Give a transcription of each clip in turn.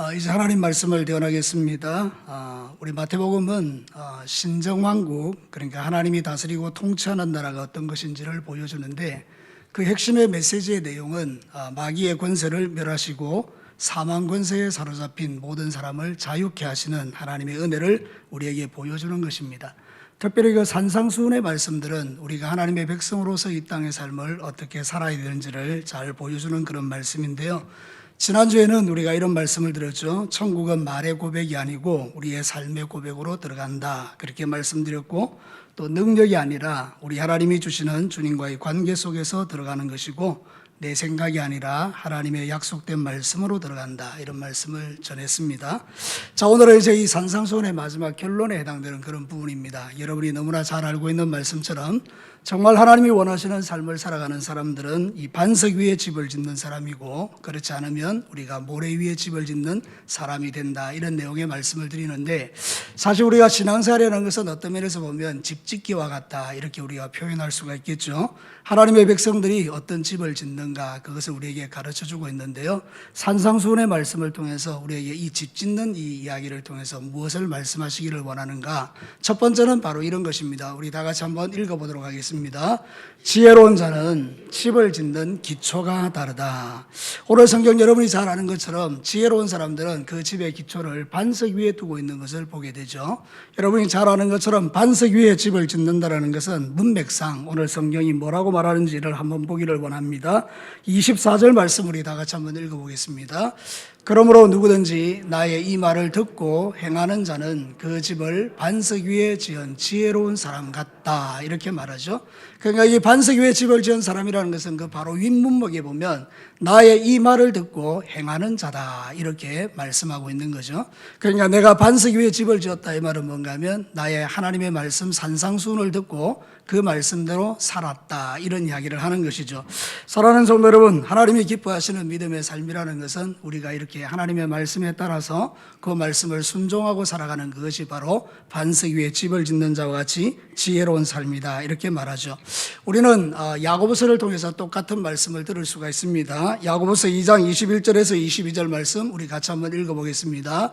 아, 이제 하나님 말씀을 대언하겠습니다. 아, 우리 마태복음은 아, 신정왕국 그러니까 하나님이 다스리고 통치하는 나라가 어떤 것인지를 보여주는데 그 핵심의 메시지의 내용은 아, 마귀의 권세를 멸하시고 사망 권세에 사로잡힌 모든 사람을 자유케 하시는 하나님의 은혜를 우리에게 보여주는 것입니다. 특별히 그 산상수훈의 말씀들은 우리가 하나님의 백성으로서 이 땅의 삶을 어떻게 살아야 되는지를 잘 보여주는 그런 말씀인데요. 지난주에는 우리가 이런 말씀을 드렸죠. 천국은 말의 고백이 아니고 우리의 삶의 고백으로 들어간다. 그렇게 말씀드렸고 또 능력이 아니라 우리 하나님이 주시는 주님과의 관계 속에서 들어가는 것이고 내 생각이 아니라 하나님의 약속된 말씀으로 들어간다. 이런 말씀을 전했습니다. 자, 오늘은 이제 이 산상소원의 마지막 결론에 해당되는 그런 부분입니다. 여러분이 너무나 잘 알고 있는 말씀처럼 정말 하나님이 원하시는 삶을 살아가는 사람들은 이 반석 위에 집을 짓는 사람이고 그렇지 않으면 우리가 모래 위에 집을 짓는 사람이 된다. 이런 내용의 말씀을 드리는데 사실 우리가 신앙생활이라는 것은 어떤 면에서 보면 집 짓기와 같다. 이렇게 우리가 표현할 수가 있겠죠. 하나님의 백성들이 어떤 집을 짓는가 그것을 우리에게 가르쳐 주고 있는데요. 산상수훈의 말씀을 통해서 우리에게 이 집 짓는 이 이야기를 통해서 무엇을 말씀하시기를 원하는가? 첫 번째는 바로 이런 것입니다. 우리 다 같이 한번 읽어보도록 하겠습니다. 지혜로운 자는 집을 짓는 기초가 다르다. 오늘 성경 여러분이 잘 아는 것처럼 지혜로운 사람들은 그 집의 기초를 반석 위에 두고 있는 것을 보게 되죠. 여러분이 잘 아는 것처럼 반석 위에 집을 짓는다라는 것은 문맥상 오늘 성경이 뭐라고 말하는지를 한번 보기를 원합니다. 24절 말씀 우리 다 같이 한번 읽어보겠습니다. 그러므로 누구든지 나의 이 말을 듣고 행하는 자는 그 집을 반석 위에 지은 지혜로운 사람 같다. 이렇게 말하죠. 그러니까 이 반석 위에 집을 지은 사람이라는 것은 그 바로 윗문목에 보면 나의 이 말을 듣고 행하는 자다. 이렇게 말씀하고 있는 거죠. 그러니까 내가 반석 위에 집을 지었다. 이 말은 뭔가 하면 나의 하나님의 말씀 산상수훈을 듣고 그 말씀대로 살았다. 이런 이야기를 하는 것이죠. 사랑하는 성도 여러분, 하나님이 기뻐하시는 믿음의 삶이라는 것은 우리가 이렇게 하나님의 말씀에 따라서 그 말씀을 순종하고 살아가는 그것이 바로 반석 위에 집을 짓는 자와 같이 지혜로운 삶이다. 이렇게 말하죠. 우리는 어, 야고보서를 통해서 똑같은 말씀을 들을 수가 있습니다. 야고보서 2장 21절에서 22절 말씀 우리 같이 한번 읽어보겠습니다.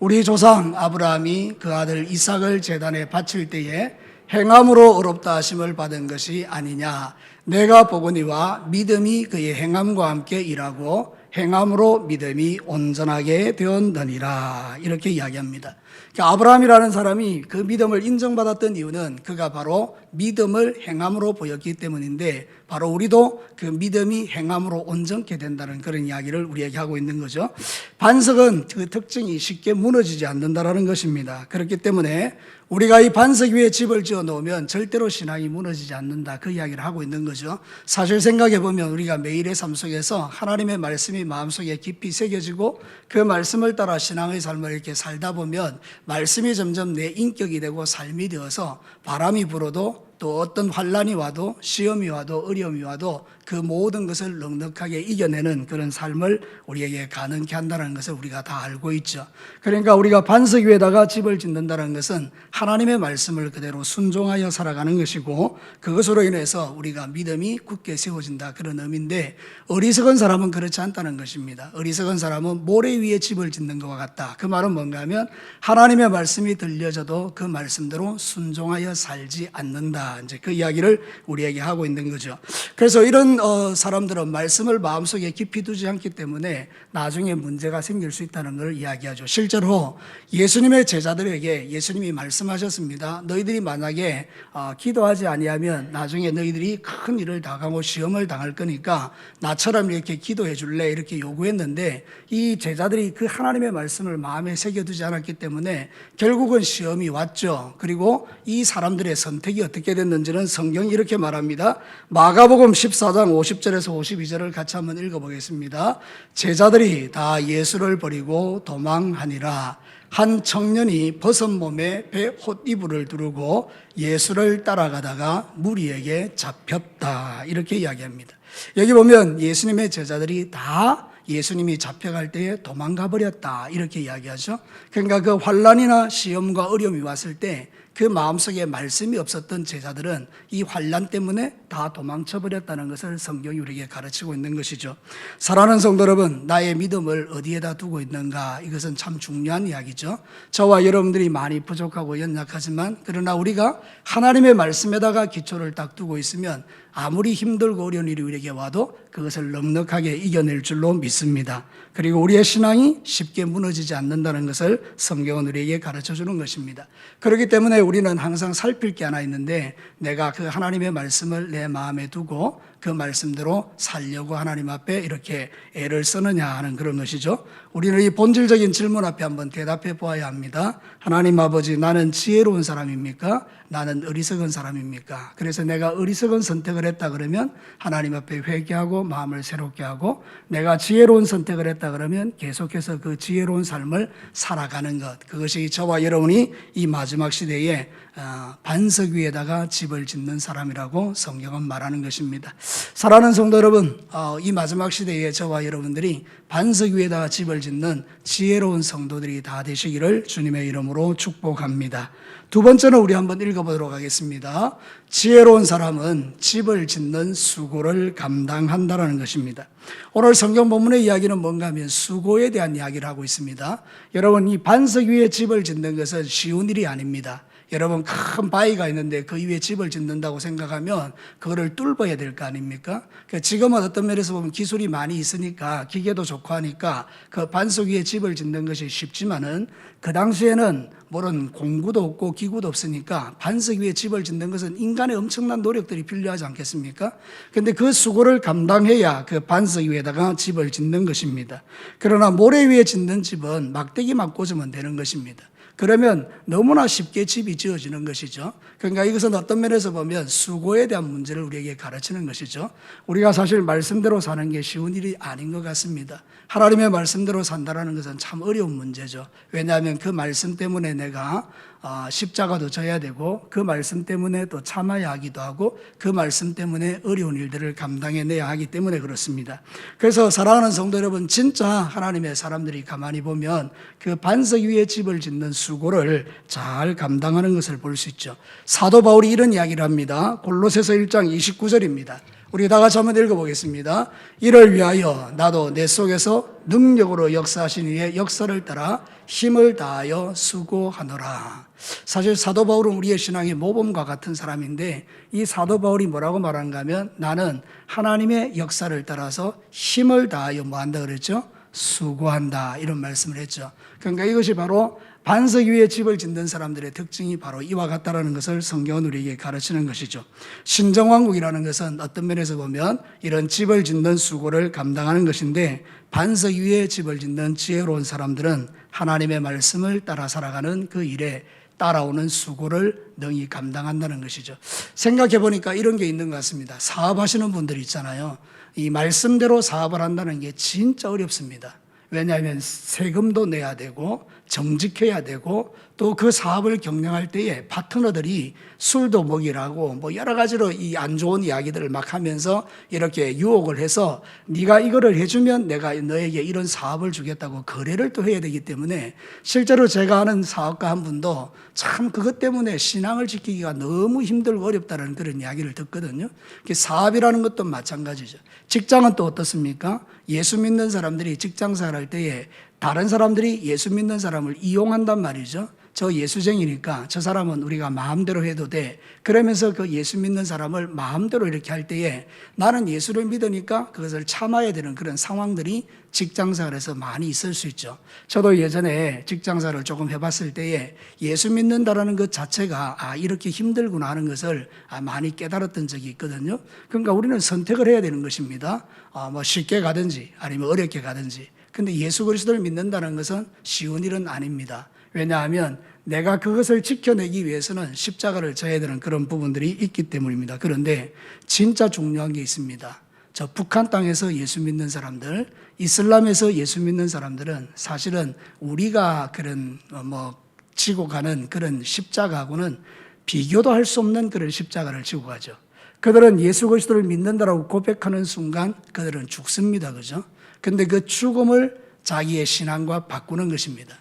우리 조상 아브라함이 그 아들 이삭을 제단에 바칠 때에 행함으로 어렵다 하심을 받은 것이 아니냐. 내가 보거니와 믿음이 그의 행함과 함께 일하고 행함으로 믿음이 온전하게 되었느니라. 이렇게 이야기합니다. 그러니까 아브라함이라는 사람이 그 믿음을 인정받았던 이유는 그가 바로 믿음을 행함으로 보였기 때문인데 바로 우리도 그 믿음이 행함으로 온전케 된다는 그런 이야기를 우리에게 하고 있는 거죠. 반석은 그 특징이 쉽게 무너지지 않는다라는 것입니다. 그렇기 때문에 우리가 이 반석 위에 집을 지어 놓으면 절대로 신앙이 무너지지 않는다. 그 이야기를 하고 있는 거죠. 사실 생각해 보면 우리가 매일의 삶 속에서 하나님의 말씀이 마음속에 깊이 새겨지고 그 말씀을 따라 신앙의 삶을 이렇게 살다 보면 말씀이 점점 내 인격이 되고 삶이 되어서 바람이 불어도 또 어떤 환란이 와도 시험이 와도 어려움이 와도 그 모든 것을 넉넉하게 이겨내는 그런 삶을 우리에게 가능케 한다는 것을 우리가 다 알고 있죠. 그러니까 우리가 반석 위에다가 집을 짓는다는 것은 하나님의 말씀을 그대로 순종하여 살아가는 것이고 그것으로 인해서 우리가 믿음이 굳게 세워진다 그런 의미인데 어리석은 사람은 그렇지 않다는 것입니다. 어리석은 사람은 모래 위에 집을 짓는 것과 같다. 그 말은 뭔가 하면 하나님의 말씀이 들려져도 그 말씀대로 순종하여 살지 않는다. 이제 그 이야기를 우리에게 하고 있는 거죠. 그래서 이런 어, 사람들은 말씀을 마음속에 깊이 두지 않기 때문에 나중에 문제가 생길 수 있다는 걸 이야기하죠. 실제로 예수님의 제자들에게 예수님이 말씀하셨습니다. 너희들이 만약에 어, 기도하지 아니하면 나중에 너희들이 큰 일을 당하고 시험을 당할 거니까 나처럼 이렇게 기도해 줄래 이렇게 요구했는데 이 제자들이 그 하나님의 말씀을 마음에 새겨두지 않았기 때문에 결국은 시험이 왔죠. 그리고 이 사람들의 선택이 어떻게 됐는지는 성경이 이렇게 말합니다. 마가복음 14장 50절에서 52절을 같이 한번 읽어보겠습니다. 제자들이 다 예수를 버리고 도망하니라. 한 청년이 벗은 몸에 배 헛이불을 두르고 예수를 따라가다가 무리에게 잡혔다. 이렇게 이야기합니다. 여기 보면 예수님의 제자들이 다 예수님이 잡혀갈 때에 도망가 버렸다. 이렇게 이야기하죠. 그러니까 그 환란이나 시험과 어려움이 왔을 때 그 마음속에 말씀이 없었던 제자들은 이 환란 때문에 다 도망쳐 버렸다는 것을 성경이 우리에게 가르치고 있는 것이죠. 사랑하는 성도 여러분, 나의 믿음을 어디에다 두고 있는가? 이것은 참 중요한 이야기죠. 저와 여러분들이 많이 부족하고 연약하지만 그러나 우리가 하나님의 말씀에다가 기초를 딱 두고 있으면 아무리 힘들고 어려운 일이 우리에게 와도 그것을 넉넉하게 이겨낼 줄로 믿습니다. 그리고 우리의 신앙이 쉽게 무너지지 않는다는 것을 성경은 우리에게 가르쳐 주는 것입니다. 그렇기 때문에 우리는 항상 살필 게 하나 있는데 내가 그 하나님의 말씀을 내 마음에 두고 그 말씀대로 살려고 하나님 앞에 이렇게 애를 쓰느냐 하는 그런 것이죠. 우리는 이 본질적인 질문 앞에 한번 대답해 보아야 합니다. 하나님 아버지, 나는 지혜로운 사람입니까? 나는 어리석은 사람입니까? 그래서 내가 어리석은 선택을 했다 그러면 하나님 앞에 회개하고 마음을 새롭게 하고 내가 지혜로운 선택을 했다 그러면 계속해서 그 지혜로운 삶을 살아가는 것. 그것이 저와 여러분이 이 마지막 시대에 어, 반석 위에다가 집을 짓는 사람이라고 성경은 말하는 것입니다. 사랑하는 성도 여러분, 어, 이 마지막 시대에 저와 여러분들이 반석 위에다가 집을 짓는 지혜로운 성도들이 다 되시기를 주님의 이름으로 축복합니다. 두 번째는 우리 한번 읽어보도록 하겠습니다. 지혜로운 사람은 집을 짓는 수고를 감당한다라는 것입니다. 오늘 성경 본문의 이야기는 뭔가 하면 수고에 대한 이야기를 하고 있습니다. 여러분, 이 반석 위에 집을 짓는 것은 쉬운 일이 아닙니다. 여러분 큰 바위가 있는데 그 위에 집을 짓는다고 생각하면 그거를 뚫어야 될 거 아닙니까? 그 지금은 어떤 면에서 보면 기술이 많이 있으니까 기계도 좋고 하니까 그 반석 위에 집을 짓는 것이 쉽지만은 그 당시에는 뭐는 공구도 없고 기구도 없으니까 반석 위에 집을 짓는 것은 인간의 엄청난 노력들이 필요하지 않겠습니까? 근데 그 수고를 감당해야 그 반석 위에다가 집을 짓는 것입니다. 그러나 모래 위에 짓는 집은 막대기만 꽂으면 되는 것입니다. 그러면 너무나 쉽게 집이 지어지는 것이죠. 그러니까 이것은 어떤 면에서 보면 수고에 대한 문제를 우리에게 가르치는 것이죠. 우리가 사실 말씀대로 사는 게 쉬운 일이 아닌 것 같습니다. 하나님의 말씀대로 산다는 것은 참 어려운 문제죠. 왜냐하면 그 말씀 때문에 내가 어, 십자가도 져야 되고 그 말씀 때문에 또 참아야 하기도 하고 그 말씀 때문에 어려운 일들을 감당해내야 하기 때문에 그렇습니다. 그래서 사랑하는 성도 여러분, 진짜 하나님의 사람들이 가만히 보면 그 반석 위에 집을 짓는 수고를 잘 감당하는 것을 볼 수 있죠. 사도 바울이 이런 이야기를 합니다. 골로새서 1장 29절입니다. 우리 다 같이 한번 읽어보겠습니다. 이를 위하여 나도 내 속에서 능력으로 역사하신 이의 역사를 따라 힘을 다하여 수고하노라. 사실 사도 바울은 우리의 신앙의 모범과 같은 사람인데 이 사도 바울이 뭐라고 말한가 하면 나는 하나님의 역사를 따라서 힘을 다하여 뭐 한다 그랬죠? 수고한다. 이런 말씀을 했죠. 그러니까 이것이 바로 반석 위에 집을 짓는 사람들의 특징이 바로 이와 같다라는 것을 성경은 우리에게 가르치는 것이죠. 신정왕국이라는 것은 어떤 면에서 보면 이런 집을 짓는 수고를 감당하는 것인데 반석 위에 집을 짓는 지혜로운 사람들은 하나님의 말씀을 따라 살아가는 그 일에 따라오는 수고를 능히 감당한다는 것이죠. 생각해 보니까 이런 게 있는 것 같습니다. 사업하시는 분들 있잖아요. 이 말씀대로 사업을 한다는 게 진짜 어렵습니다. 왜냐하면 세금도 내야 되고 정직해야 되고 또 그 사업을 경영할 때에 파트너들이 술도 먹이라고 뭐 여러 가지로 이 안 좋은 이야기들을 막 하면서 이렇게 유혹을 해서 네가 이거를 해주면 내가 너에게 이런 사업을 주겠다고 거래를 또 해야 되기 때문에 실제로 제가 아는 사업가 한 분도 참 그것 때문에 신앙을 지키기가 너무 힘들고 어렵다는 그런 이야기를 듣거든요. 사업이라는 것도 마찬가지죠. 직장은 또 어떻습니까? 예수 믿는 사람들이 직장 생활할 때에 다른 사람들이 예수 믿는 사람을 이용한단 말이죠. 저 예수쟁이니까 저 사람은 우리가 마음대로 해도 돼. 그러면서 그 예수 믿는 사람을 마음대로 이렇게 할 때에 나는 예수를 믿으니까 그것을 참아야 되는 그런 상황들이 직장생활에서 많이 있을 수 있죠. 저도 예전에 직장생활을 조금 해봤을 때에 예수 믿는다라는 것 자체가 아, 이렇게 힘들구나 하는 것을 아, 많이 깨달았던 적이 있거든요. 그러니까 우리는 선택을 해야 되는 것입니다. 아, 뭐 쉽게 가든지 아니면 어렵게 가든지. 근데 예수 그리스도를 믿는다는 것은 쉬운 일은 아닙니다. 왜냐하면 내가 그것을 지켜내기 위해서는 십자가를 져야 되는 그런 부분들이 있기 때문입니다. 그런데 진짜 중요한 게 있습니다. 저 북한 땅에서 예수 믿는 사람들, 이슬람에서 예수 믿는 사람들은 사실은 우리가 그런 뭐 지고 가는 그런 십자가하고는 비교도 할 수 없는 그런 십자가를 지고 가죠. 그들은 예수 그리스도를 믿는다라고 고백하는 순간 그들은 죽습니다. 그죠? 근데 그 죽음을 자기의 신앙과 바꾸는 것입니다.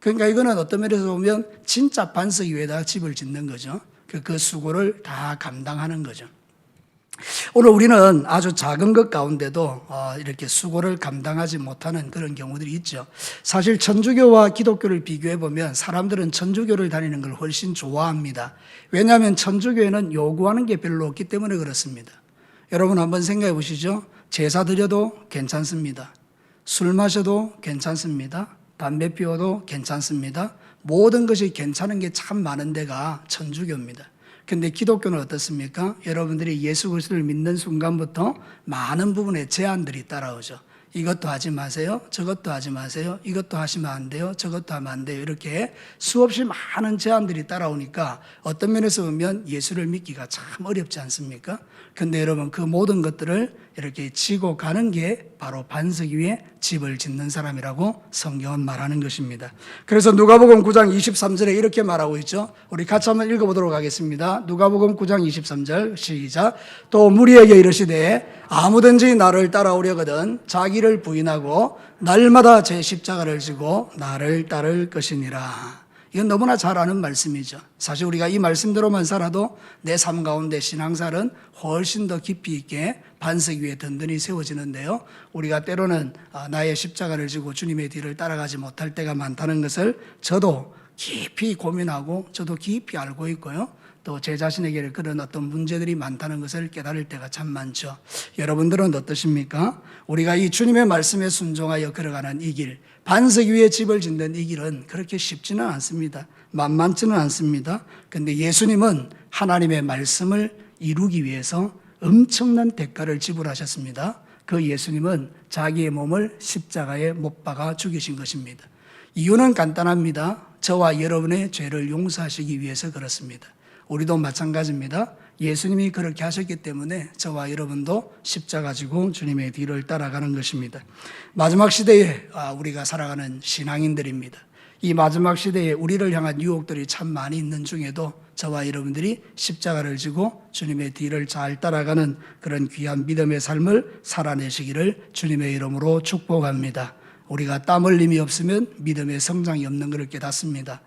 그러니까 이거는 어떤 면에서 보면 진짜 반석 위에다 집을 짓는 거죠. 그, 그 수고를 다 감당하는 거죠. 오늘 우리는 아주 작은 것 가운데도 어, 이렇게 수고를 감당하지 못하는 그런 경우들이 있죠. 사실 천주교와 기독교를 비교해 보면 사람들은 천주교를 다니는 걸 훨씬 좋아합니다. 왜냐하면 천주교에는 요구하는 게 별로 없기 때문에 그렇습니다. 여러분 한번 생각해 보시죠. 제사 드려도 괜찮습니다. 술 마셔도 괜찮습니다. 담배 피워도 괜찮습니다. 모든 것이 괜찮은 게 참 많은 데가 천주교입니다. 근데 기독교는 어떻습니까? 여러분들이 예수 그리스도를 믿는 순간부터 많은 부분에 제한들이 따라오죠. 이것도 하지 마세요. 저것도 하지 마세요. 이것도 하시면 안 돼요. 저것도 하면 안 돼요. 이렇게 수없이 많은 제한들이 따라오니까 어떤 면에서 보면 예수를 믿기가 참 어렵지 않습니까? 근데 여러분 그 모든 것들을 이렇게 지고 가는 게 바로 반석 위에 집을 짓는 사람이라고 성경은 말하는 것입니다. 그래서 누가복음 9장 23절에 이렇게 말하고 있죠. 우리 같이 한번 읽어보도록 하겠습니다. 누가복음 9장 23절 시작. 또 무리에게 이르시되 아무든지 나를 따라오려거든 자기를 부인하고 날마다 제 십자가를 지고 나를 따를 것이니라. 이건 너무나 잘 아는 말씀이죠. 사실 우리가 이 말씀대로만 살아도 내 삶 가운데 신앙살은 훨씬 더 깊이 있게 반석 위에 든든히 세워지는데요. 우리가 때로는 아, 나의 십자가를 지고 주님의 뒤를 따라가지 못할 때가 많다는 것을 저도 깊이 고민하고 저도 깊이 알고 있고요. 또 제 자신에게 그런 어떤 문제들이 많다는 것을 깨달을 때가 참 많죠. 여러분들은 어떠십니까? 우리가 이 주님의 말씀에 순종하여 걸어가는 이 길, 반석 위에 집을 짓는 이 길은 그렇게 쉽지는 않습니다. 만만치는 않습니다. 근데 예수님은 하나님의 말씀을 이루기 위해서 엄청난 대가를 지불하셨습니다. 그 예수님은 자기의 몸을 십자가에 못 박아 죽이신 것입니다. 이유는 간단합니다. 저와 여러분의 죄를 용서하시기 위해서 그렇습니다. 우리도 마찬가지입니다. 예수님이 그렇게 하셨기 때문에 저와 여러분도 십자가 지고 주님의 뒤를 따라가는 것입니다. 마지막 시대에 아, 우리가 살아가는 신앙인들입니다. 이 마지막 시대에 우리를 향한 유혹들이 참 많이 있는 중에도 저와 여러분들이 십자가를 지고 주님의 뒤를 잘 따라가는 그런 귀한 믿음의 삶을 살아내시기를 주님의 이름으로 축복합니다. 우리가 땀 흘림이 없으면 믿음의 성장이 없는 것을 깨닫습니다.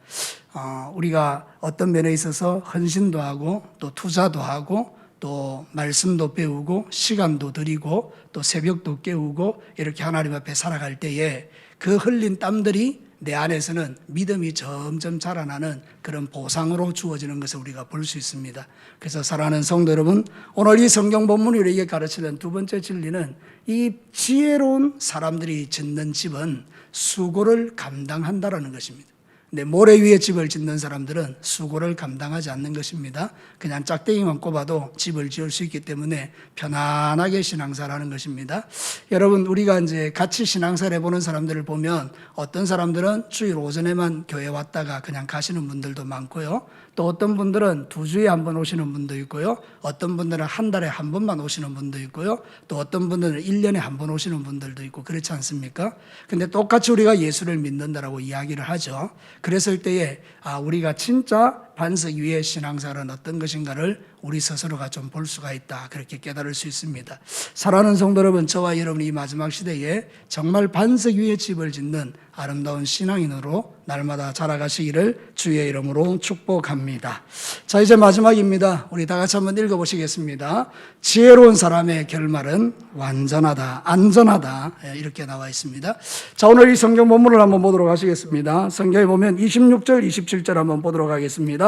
어, 우리가 어떤 면에 있어서 헌신도 하고 또 투자도 하고 또 말씀도 배우고 시간도 드리고 또 새벽도 깨우고 이렇게 하나님 앞에 살아갈 때에 그 흘린 땀들이 내 안에서는 믿음이 점점 자라나는 그런 보상으로 주어지는 것을 우리가 볼 수 있습니다. 그래서 사랑하는 성도 여러분, 오늘 이 성경 본문이 우리에게 가르치는 두 번째 진리는 이 지혜로운 사람들이 짓는 집은 수고를 감당한다라는 것입니다. 근데 모래 위에 집을 짓는 사람들은 수고를 감당하지 않는 것입니다. 그냥 짝대기만 꼽아도 집을 지을 수 있기 때문에 편안하게 신앙사라는 것입니다. 여러분 우리가 이제 같이 신앙사를 해보는 사람들을 보면 어떤 사람들은 주일 오전에만 교회 왔다가 그냥 가시는 분들도 많고요. 또 어떤 분들은 두 주에 한 번 오시는 분도 있고요. 어떤 분들은 한 달에 한 번만 오시는 분도 있고요. 또 어떤 분들은 1년에 한 번 오시는 분들도 있고 그렇지 않습니까? 근데 똑같이 우리가 예수를 믿는다라고 이야기를 하죠. 그랬을 때에 아, 우리가 진짜 반석 위의 신앙사는 어떤 것인가를 우리 스스로가 좀 볼 수가 있다. 그렇게 깨달을 수 있습니다. 사랑하는 성도 여러분, 저와 여러분이 이 마지막 시대에 정말 반석 위에 집을 짓는 아름다운 신앙인으로 날마다 자라가시기를 주의 이름으로 축복합니다. 자, 이제 마지막입니다. 우리 다 같이 한번 읽어보시겠습니다. 지혜로운 사람의 결말은 완전하다, 안전하다. 예, 이렇게 나와 있습니다. 자, 오늘 이 성경 본문을 한번 보도록 하시겠습니다. 성경에 보면 26절, 27절 한번 보도록 하겠습니다.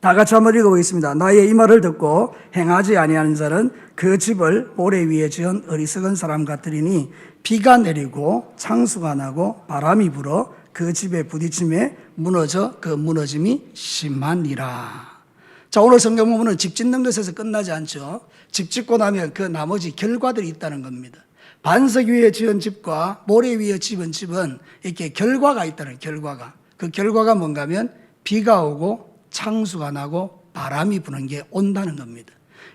다 같이 한번 읽어보겠습니다. 나의 이 말을 듣고 행하지 아니하는 자는 그 집을 모래 위에 지은 어리석은 사람 같으리니 비가 내리고 창수가 나고 바람이 불어 그 집에 부딪힘에 무너져 그 무너짐이 심하니라. 자, 오늘 성경 부분은 집 짓는 것에서 끝나지 않죠. 집 짓고 나면 그 나머지 결과들이 있다는 겁니다. 반석 위에 지은 집과 모래 위에 지은 집은 이렇게 결과가 있다는 결과가. 그 결과가 뭔가 하면 비가 오고 창수가 나고 바람이 부는 게 온다는 겁니다.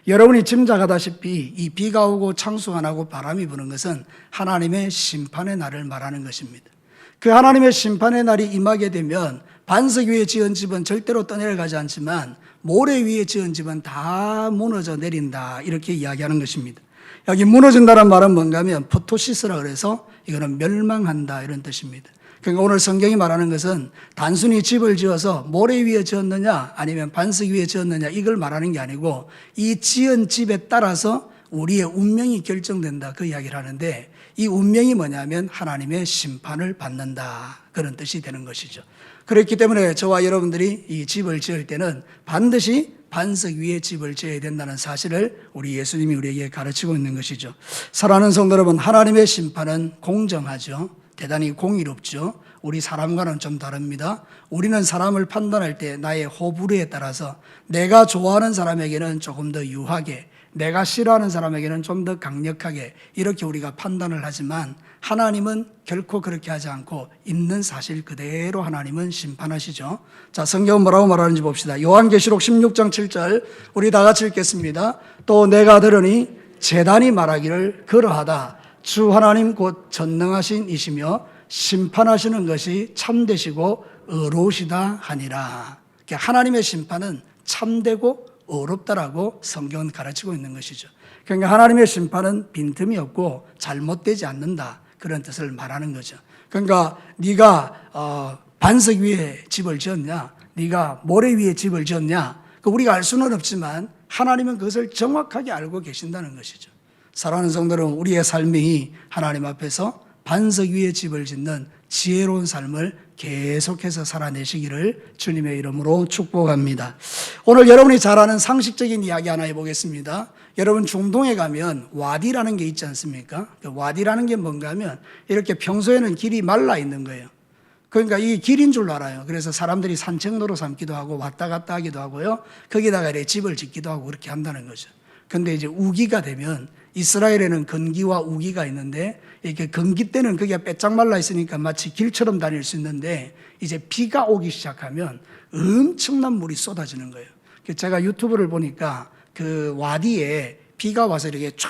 여러분이 짐작하다시피 이 비가 오고 창수가 나고 바람이 부는 것은 하나님의 심판의 날을 말하는 것입니다. 그 하나님의 심판의 날이 임하게 되면 반석 위에 지은 집은 절대로 떠내려가지 않지만 모래 위에 지은 집은 다 무너져 내린다 이렇게 이야기하는 것입니다. 여기 무너진다는 말은 뭔가 하면 포토시스라 그래서 이거는 멸망한다 이런 뜻입니다. 그러니까 오늘 성경이 말하는 것은 단순히 집을 지어서 모래 위에 지었느냐 아니면 반석 위에 지었느냐 이걸 말하는 게 아니고 이 지은 집에 따라서 우리의 운명이 결정된다 그 이야기를 하는데 이 운명이 뭐냐면 하나님의 심판을 받는다 그런 뜻이 되는 것이죠. 그렇기 때문에 저와 여러분들이 이 집을 지을 때는 반드시 반석 위에 집을 지어야 된다는 사실을 우리 예수님이 우리에게 가르치고 있는 것이죠. 사랑하는 성도 여러분, 하나님의 심판은 공정하죠. 대단히 공의롭죠. 우리 사람과는 좀 다릅니다. 우리는 사람을 판단할 때 나의 호불호에 따라서 내가 좋아하는 사람에게는 조금 더 유하게, 내가 싫어하는 사람에게는 좀 더 강력하게 이렇게 우리가 판단을 하지만 하나님은 결코 그렇게 하지 않고 있는 사실 그대로 하나님은 심판하시죠. 자, 성경은 뭐라고 말하는지 봅시다. 요한계시록 16장 7절 우리 다 같이 읽겠습니다. 또 내가 들으니 재단이 말하기를 그러하다. 주 하나님 곧 전능하신 이시며 심판하시는 것이 참되시고 의로우시다 하니라. 그러니까 하나님의 심판은 참되고 어렵다라고 성경은 가르치고 있는 것이죠. 그러니까 하나님의 심판은 빈틈이 없고 잘못되지 않는다 그런 뜻을 말하는 거죠. 그러니까 네가 어, 반석 위에 집을 지었냐, 네가 모래 위에 집을 지었냐, 그 우리가 알 수는 없지만 하나님은 그것을 정확하게 알고 계신다는 것이죠. 사랑하는 성도는 우리의 삶이 하나님 앞에서 반석 위에 집을 짓는 지혜로운 삶을 계속해서 살아내시기를 주님의 이름으로 축복합니다. 오늘 여러분이 잘 아는 상식적인 이야기 하나 해보겠습니다. 여러분 중동에 가면 와디라는 게 있지 않습니까? 그 와디라는 게 뭔가 하면 이렇게 평소에는 길이 말라 있는 거예요. 그러니까 이 길인 줄 알아요. 그래서 사람들이 산책로로 삼기도 하고 왔다 갔다 하기도 하고요. 거기다가 이렇게 집을 짓기도 하고 그렇게 한다는 거죠. 근데 이제 우기가 되면 이스라엘에는 건기와 우기가 있는데 이렇게 건기 때는 그게 빼짝 말라 있으니까 마치 길처럼 다닐 수 있는데 이제 비가 오기 시작하면 엄청난 물이 쏟아지는 거예요. 그 제가 유튜브를 보니까 그 와디에 비가 와서 이렇게 쫙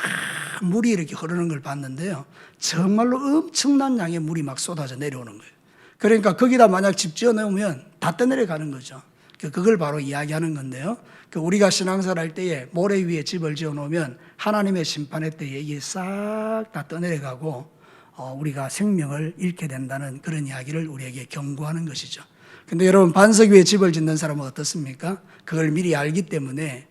물이 이렇게 흐르는 걸 봤는데요. 정말로 엄청난 양의 물이 막 쏟아져 내려오는 거예요. 그러니까 거기다 만약 집 지어 놓으면 다 떠내려가는 거죠. 그 그걸 바로 이야기하는 건데요. 그 우리가 신앙생활 할 때에 모래 위에 집을 지어 놓으면 하나님의 심판의 때에 이게 싹 다 떠내려가고 어, 우리가 생명을 잃게 된다는 그런 이야기를 우리에게 경고하는 것이죠. 근데 여러분 반석 위에 집을 짓는 사람은 어떻습니까? 그걸 미리 알기 때문에 아,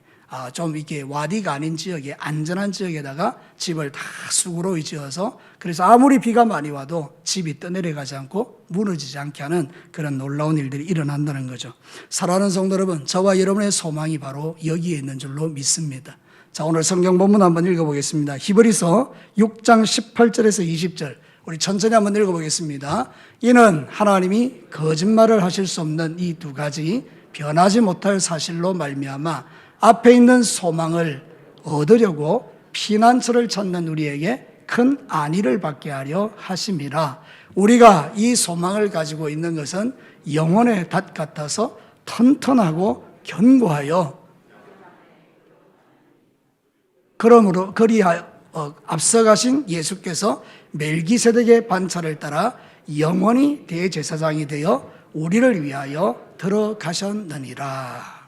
좀 이렇게 와디가 아닌 지역에 안전한 지역에다가 집을 다 수구로 지어서 그래서 아무리 비가 많이 와도 집이 떠내려가지 않고 무너지지 않게 하는 그런 놀라운 일들이 일어난다는 거죠. 사랑하는 성도 여러분, 저와 여러분의 소망이 바로 여기에 있는 줄로 믿습니다. 자, 오늘 성경 본문 한번 읽어보겠습니다. 히브리서 6장 18절에서 20절. 우리 천천히 한번 읽어보겠습니다. 이는 하나님이 거짓말을 하실 수 없는 이 두 가지 변하지 못할 사실로 말미암아 앞에 있는 소망을 얻으려고 피난처를 찾는 우리에게 큰 안위를 받게 하려 하심이라. 우리가 이 소망을 가지고 있는 것은 영혼의 닷 같아서 튼튼하고 견고하여 그러므로 그리하여 어, 앞서가신 예수께서 멜기세덱의 반차를 따라 영원히 대제사장이 되어 우리를 위하여 들어가셨느니라.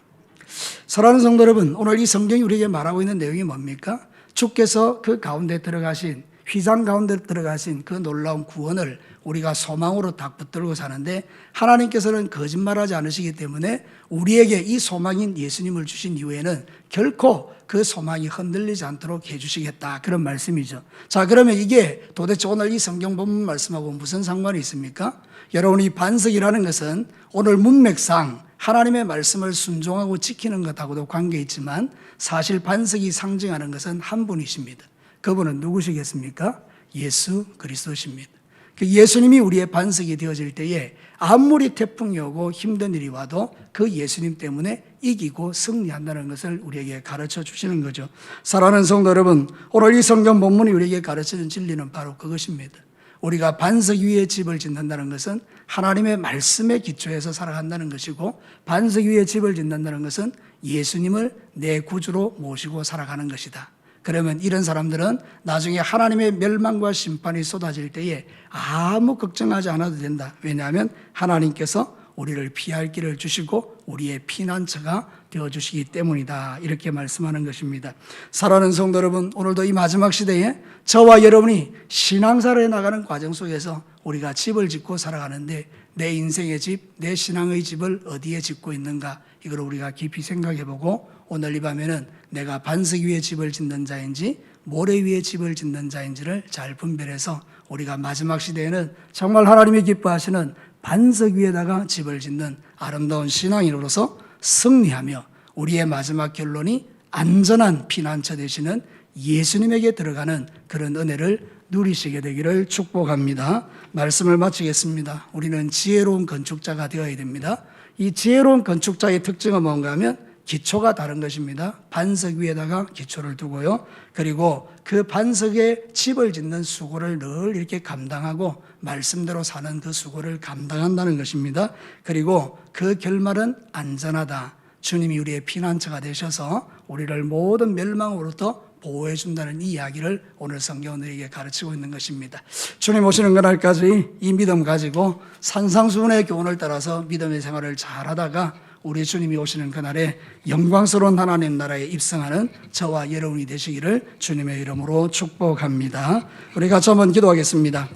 사랑하는 성도 여러분, 오늘 이 성경이 우리에게 말하고 있는 내용이 뭡니까? 주께서 그 가운데 들어가신 휘장 가운데 들어가신 그 놀라운 구원을 우리가 소망으로 딱 붙들고 사는데 하나님께서는 거짓말하지 않으시기 때문에 우리에게 이 소망인 예수님을 주신 이후에는 결코 그 소망이 흔들리지 않도록 해주시겠다 그런 말씀이죠. 자 그러면 이게 도대체 오늘 이 성경 본문 말씀하고 무슨 상관이 있습니까? 여러분 이 반석이라는 것은 오늘 문맥상 하나님의 말씀을 순종하고 지키는 것하고도 관계 있지만 사실 반석이 상징하는 것은 한 분이십니다. 그분은 누구시겠습니까? 예수 그리스도십니다. 그 예수님이 우리의 반석이 되어질 때에 아무리 태풍이 오고 힘든 일이 와도 그 예수님 때문에 이기고 승리한다는 것을 우리에게 가르쳐 주시는 거죠. 사랑하는 성도 여러분, 오늘 이 성경 본문이 우리에게 가르치는 진리는 바로 그것입니다. 우리가 반석 위에 집을 짓는다는 것은 하나님의 말씀에 기초해서 살아간다는 것이고 반석 위에 집을 짓는다는 것은 예수님을 내 구주로 모시고 살아가는 것이다. 그러면 이런 사람들은 나중에 하나님의 멸망과 심판이 쏟아질 때에 아무 걱정하지 않아도 된다. 왜냐하면 하나님께서 우리를 피할 길을 주시고 우리의 피난처가 되어 주시기 때문이다. 이렇게 말씀하는 것입니다. 사랑하는 성도 여러분, 오늘도 이 마지막 시대에 저와 여러분이 신앙사를 나가는 과정 속에서 우리가 집을 짓고 살아가는데 내 인생의 집, 내 신앙의 집을 어디에 짓고 있는가 이걸 우리가 깊이 생각해 보고 오늘 이 밤에는 내가 반석 위에 집을 짓는 자인지 모래 위에 집을 짓는 자인지를 잘 분별해서 우리가 마지막 시대에는 정말 하나님이 기뻐하시는 반석 위에다가 집을 짓는 아름다운 신앙인으로서 승리하며 우리의 마지막 결론이 안전한 피난처 되시는 예수님에게 들어가는 그런 은혜를 누리시게 되기를 축복합니다. 말씀을 마치겠습니다. 우리는 지혜로운 건축자가 되어야 됩니다. 이 지혜로운 건축자의 특징은 뭔가 하면 기초가 다른 것입니다. 반석 위에다가 기초를 두고요. 그리고 그 반석에 집을 짓는 수고를 늘 이렇게 감당하고 말씀대로 사는 그 수고를 감당한다는 것입니다. 그리고 그 결말은 안전하다. 주님이 우리의 피난처가 되셔서 우리를 모든 멸망으로부터 보호해 준다는 이 이야기를 오늘 성경은 우리에게 가르치고 있는 것입니다. 주님 오시는 그날까지 이 믿음 가지고 산상수훈의 교훈을 따라서 믿음의 생활을 잘 하다가 우리 주님이 오시는 그날에 영광스러운 하나님 나라에 입성하는 저와 여러분이 되시기를 주님의 이름으로 축복합니다. 우리 같이 한번 기도하겠습니다.